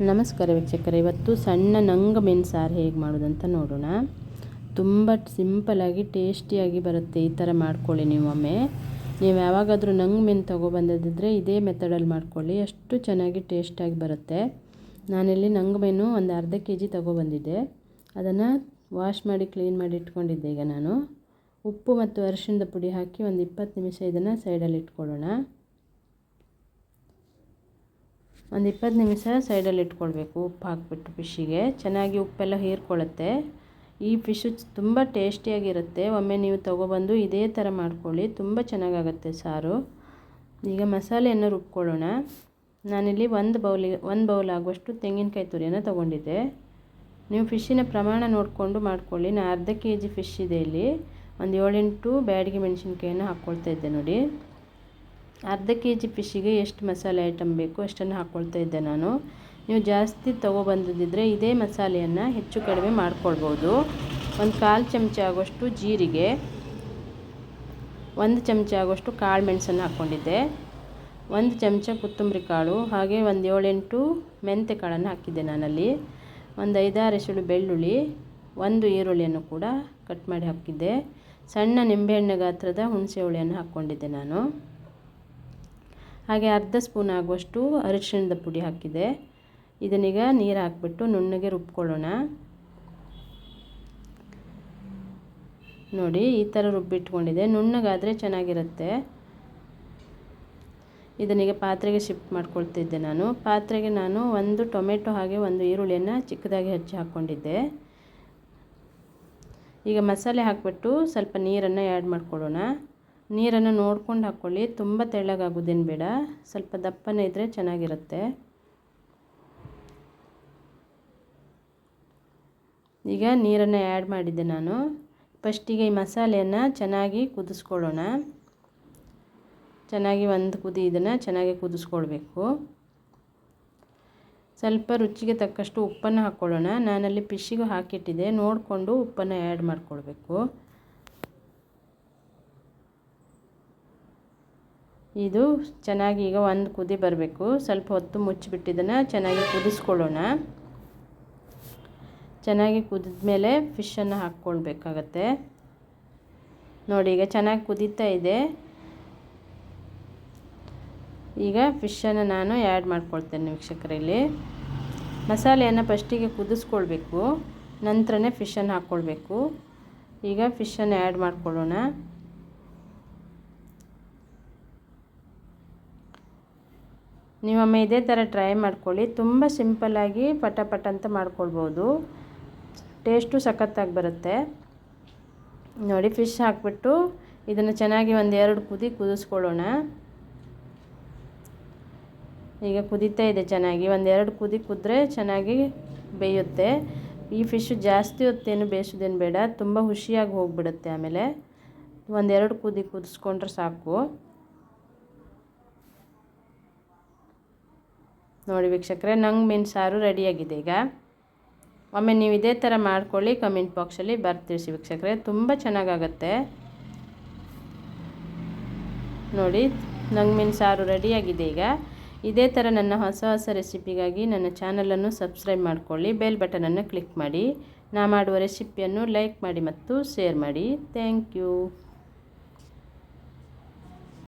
ನಮಸ್ಕಾರ ವೀಕ್ಷಕರೇ, ಇವತ್ತು ಸಣ್ಣ ನಂಗ ಮೀನು ಸಾರು ಹೇಗೆ ಮಾಡೋದಂತ ನೋಡೋಣ. ತುಂಬ ಸಿಂಪಲಾಗಿ ಟೇಸ್ಟಿಯಾಗಿ ಬರುತ್ತೆ ಈ ಥರ ಮಾಡ್ಕೊಳ್ಳಿ ನೀವೊಮ್ಮೆ ನೀವು ಯಾವಾಗಾದರೂ ನಂಗೆ ಮೀನು ತೊಗೊಬಂದಿದ್ದರೆ ಇದೇ ಮೆಥಡಲ್ಲಿ ಮಾಡ್ಕೊಳ್ಳಿ, ಅಷ್ಟು ಚೆನ್ನಾಗಿ ಟೇಸ್ಟಾಗಿ ಬರುತ್ತೆ. ನಾನಿಲ್ಲಿ ನಂಗ ಮೀನು ಒಂದು ಅರ್ಧ ಕೆ ಜಿ ತೊಗೊಬಂದಿದ್ದೆ ಅದನ್ನು ವಾಶ್ ಮಾಡಿ, ಕ್ಲೀನ್ ಮಾಡಿ ಇಟ್ಕೊಂಡಿದ್ದೆ ಈಗ ನಾನು. ಉಪ್ಪು ಮತ್ತು ಅರಿಶಿಣದ ಪುಡಿ ಹಾಕಿ ಒಂದು ಇಪ್ಪತ್ತು ನಿಮಿಷ ಇದನ್ನು ಸೈಡಲ್ಲಿ ಇಟ್ಕೊಳ್ಳೋಣ. ಒಂದು ಇಪ್ಪತ್ತು ನಿಮಿಷ ಸೈಡಲ್ಲಿ ಇಟ್ಕೊಳ್ಬೇಕು. ಉಪ್ಪು ಹಾಕಿಬಿಟ್ಟು ಫಿಶ್ಶಿಗೆ. ಚೆನ್ನಾಗಿ ಉಪ್ಪೆಲ್ಲ ಹೀರ್ಕೊಳ್ಳುತ್ತೆ. ಈ ಫಿಶು ತುಂಬ ಟೇಸ್ಟಿಯಾಗಿರುತ್ತೆ. ಒಮ್ಮೆ ನೀವು ತೊಗೊಬಂದು ಇದೇ ಥರ ಮಾಡ್ಕೊಳ್ಳಿ. ತುಂಬ ಚೆನ್ನಾಗಾಗುತ್ತೆ ಸಾರು. ಈಗ ಮಸಾಲೆಯನ್ನು ರುಬ್ಕೊಳ್ಳೋಣ. ನಾನಿಲ್ಲಿ ಒಂದು ಬೌಲಿಗೆ ಒಂದು ಬೌಲ್ ಆಗುವಷ್ಟು ತೆಂಗಿನಕಾಯಿ ತುರಿಯನ್ನು ತೊಗೊಂಡಿದ್ದೆ. ನೀವು ಫಿಶ್ಶಿನ ಪ್ರಮಾಣ ನೋಡಿಕೊಂಡು ಮಾಡ್ಕೊಳ್ಳಿ. ನಾನು ಅರ್ಧ ಕೆ ಜಿ ಫಿಶ್ ಇದೆ ಇಲ್ಲಿ. ಒಂದು ಏಳೆಂಟು ಬ್ಯಾಡಿಗೆ ಮೆಣಸಿನ್ಕಾಯನ್ನು ಹಾಕ್ಕೊಳ್ತಾ ಇದ್ದೆ ನೋಡಿ. ಅರ್ಧ ಕೆ ಜಿ ಫಿಶ್ಶಿಗೆ ಎಷ್ಟು ಮಸಾಲೆ ಐಟಮ್ ಬೇಕು ಅಷ್ಟನ್ನು ಹಾಕ್ಕೊಳ್ತಾ ಇದ್ದೆ ನಾನು. ನೀವು ಜಾಸ್ತಿ ತೊಗೊಬಂದಿದ್ದರೆ ಇದೇ ಮಸಾಲೆಯನ್ನು ಹೆಚ್ಚು ಕಡಿಮೆ ಮಾಡ್ಕೊಳ್ಬೋದು. ಒಂದು ಕಾಲು ಚಮಚ ಆಗೋಷ್ಟು ಜೀರಿಗೆ, ಒಂದು ಚಮಚ ಆಗೋಷ್ಟು ಕಾಳು ಮೆಣಸನ್ನು ಹಾಕ್ಕೊಂಡಿದ್ದೆ. ಒಂದು ಚಮಚ ಕೊತ್ತಂಬರಿ ಕಾಳು, ಹಾಗೆ ಒಂದು ಏಳೆಂಟು ಮೆಂತೆ ಕಾಳನ್ನು ಹಾಕಿದ್ದೆ ನಾನಲ್ಲಿ. ಒಂದು ಐದಾರು ಎಸಳು ಬೆಳ್ಳುಳ್ಳಿ, ಒಂದು ಈರುಳ್ಳಿಯನ್ನು ಕೂಡ ಕಟ್ ಮಾಡಿ ಹಾಕಿದ್ದೆ. ಸಣ್ಣ ನಿಂಬೆಹಣ್ಣು ಗಾತ್ರದ ಹುಣಸೆ ಹುಳಿಯನ್ನು ಹಾಕ್ಕೊಂಡಿದ್ದೆ ನಾನು. ಹಾಗೆ ಅರ್ಧ ಸ್ಪೂನ್ ಆಗುವಷ್ಟು ಅರಿಶಿಣದ ಪುಡಿ ಹಾಕಿದೆ. ಇದನ್ನೀಗ ನೀರು ಹಾಕ್ಬಿಟ್ಟು ನುಣ್ಣಗೆ ರುಬ್ಕೊಳ್ಳೋಣ. ನೋಡಿ, ಈ ಥರ ರುಬ್ಬಿಟ್ಕೊಂಡಿದೆ. ನುಣ್ಣಗಾದರೆ ಚೆನ್ನಾಗಿರುತ್ತೆ. ಇದನ್ನೀಗ ಪಾತ್ರೆಗೆ ಶಿಫ್ಟ್ ಮಾಡ್ಕೊಳ್ತಿದ್ದೆ ನಾನು. ಪಾತ್ರೆಗೆ ನಾನು ಒಂದು ಟೊಮೆಟೊ ಹಾಗೆ ಒಂದು ಈರುಳ್ಳಿಯನ್ನು ಚಿಕ್ಕದಾಗಿ ಹೆಚ್ಚಿ ಹಾಕ್ಕೊಂಡಿದ್ದೆ. ಈಗ ಮಸಾಲೆ ಹಾಕಿಬಿಟ್ಟು ಸ್ವಲ್ಪ ನೀರನ್ನು ಆ್ಯಡ್ ಮಾಡ್ಕೊಳ್ಳೋಣ. ನೀರನ್ನು ನೋಡ್ಕೊಂಡು ಹಾಕ್ಕೊಳ್ಳಿ ತುಂಬ ತೆಳ್ಳಗಾಗೋದೇನು ಬೇಡ. ಸ್ವಲ್ಪ ದಪ್ಪನೇ ಇದ್ದರೆ ಚೆನ್ನಾಗಿರುತ್ತೆ. ಈಗ ನೀರನ್ನು ಆ್ಯಡ್ ಮಾಡಿದ್ದೆ ನಾನು. ಫಸ್ಟಿಗೆ ಈ ಮಸಾಲೆಯನ್ನು ಚೆನ್ನಾಗಿ ಕುದಿಸ್ಕೊಳ್ಳೋಣ. ಚೆನ್ನಾಗಿ ಒಂದು ಕುದಿ ಇದನ್ನು ಚೆನ್ನಾಗಿ ಕುದಿಸ್ಕೊಳ್ಬೇಕು. ಸ್ವಲ್ಪ ರುಚಿಗೆ ತಕ್ಕಷ್ಟು ಉಪ್ಪನ್ನು ಹಾಕ್ಕೊಳ್ಳೋಣ ನಾನಲ್ಲಿ ಫಿಶ್ಶಿಗೂ ಹಾಕಿಟ್ಟಿದ್ದೆ. ನೋಡಿಕೊಂಡು ಉಪ್ಪನ್ನು ಆ್ಯಡ್ ಮಾಡ್ಕೊಳ್ಬೇಕು. ಇದು ಚೆನ್ನಾಗಿ ಈಗ ಒಂದು ಕುದಿ ಬರಬೇಕು. ಸ್ವಲ್ಪ ಹೊತ್ತು ಮುಚ್ಚಿಬಿಟ್ಟಿದ್ದನ್ನು ಚೆನ್ನಾಗಿ ಕುದಿಸ್ಕೊಳ್ಳೋಣ. ಚೆನ್ನಾಗಿ ಕುದಿದ ಮೇಲೆ ಫಿಶನ್ನು ಹಾಕ್ಕೊಳ್ಬೇಕಾಗತ್ತೆ. ನೋಡಿ, ಈಗ ಚೆನ್ನಾಗಿ ಕುದೀತಾ ಇದೆ. ಈಗ ಫಿಶನ್ನು ನಾನು ಆ್ಯಡ್ ಮಾಡ್ಕೊಳ್ತೇನೆ ವೀಕ್ಷಕರಲ್ಲಿ ಮಸಾಲೆಯನ್ನು ಫಸ್ಟಿಗೆ ಕುದಿಸ್ಕೊಳ್ಬೇಕು. ನಂತರನೇ ಫಿಶನ್ನು ಹಾಕ್ಕೊಳ್ಬೇಕು. ಈಗ ಫಿಶನ್ನು ಆ್ಯಡ್ ಮಾಡ್ಕೊಳ್ಳೋಣ. ನೀವೊಮ್ಮೆ ಇದೇ ಥರ ಟ್ರೈ ಮಾಡ್ಕೊಳ್ಳಿ. ತುಂಬ ಸಿಂಪಲ್ಲಾಗಿ ಪಟ ಪಟ ಅಂತ ಮಾಡ್ಕೊಳ್ಬೋದು. ಟೇಸ್ಟು ಸಖತ್ತಾಗಿ ಬರುತ್ತೆ. ನೋಡಿ ಫಿಶ್ ಹಾಕ್ಬಿಟ್ಟು ಇದನ್ನು ಚೆನ್ನಾಗಿ ಒಂದು ಎರಡು ಕುದಿ ಕುದಿಸ್ಕೊಳ್ಳೋಣ. ಈಗ ಕುದೀತಾ ಇದೆ ಚೆನ್ನಾಗಿ. ಒಂದೆರಡು ಕುದಿ ಕುದ್ರೆ ಚೆನ್ನಾಗಿ ಬೇಯುತ್ತೆ. ಈ ಫಿಶ್ಶು ಜಾಸ್ತಿ ಹೊತ್ತೇನು ಬೇಯಿಸೋದೇನು ಬೇಡ. ತುಂಬ ಹುಷಿಯಾಗಿ ಹೋಗಿಬಿಡುತ್ತೆ ಆಮೇಲೆ. ಒಂದೆರಡು ಕುದಿ ಕುದಿಸ್ಕೊಂಡ್ರೆ ಸಾಕು. ನೋಡಿ ವೀಕ್ಷಕರೇ, ನಂಗೆ ಮೀನು ಸಾರು ರೆಡಿಯಾಗಿದೆ ಈಗ. ಒಮ್ಮೆ ನೀವು ಇದೇ ಥರ ಮಾಡ್ಕೊಳ್ಳಿ ಕಮೆಂಟ್ ಬಾಕ್ಸಲ್ಲಿ ಬರ್ತಿರಿಸಿ ವೀಕ್ಷಕರೇ, ತುಂಬ ಚೆನ್ನಾಗಾಗತ್ತೆ. ನೋಡಿ, ನಂಗೆ ಮೀನು ಸಾರು ರೆಡಿಯಾಗಿದೆ ಈಗ. ಇದೇ ಥರ ನನ್ನ ಹೊಸ ಹೊಸ ರೆಸಿಪಿಗಾಗಿ ನನ್ನ ಚಾನಲನ್ನು ಸಬ್ಸ್ಕ್ರೈಬ್ ಮಾಡಿಕೊಳ್ಳಿ ಬೆಲ್ ಬಟನನ್ನು ಕ್ಲಿಕ್ ಮಾಡಿ. ನಾ ಮಾಡುವ ರೆಸಿಪಿಯನ್ನು ಲೈಕ್ ಮಾಡಿ ಮತ್ತು ಶೇರ್ ಮಾಡಿ. Thank you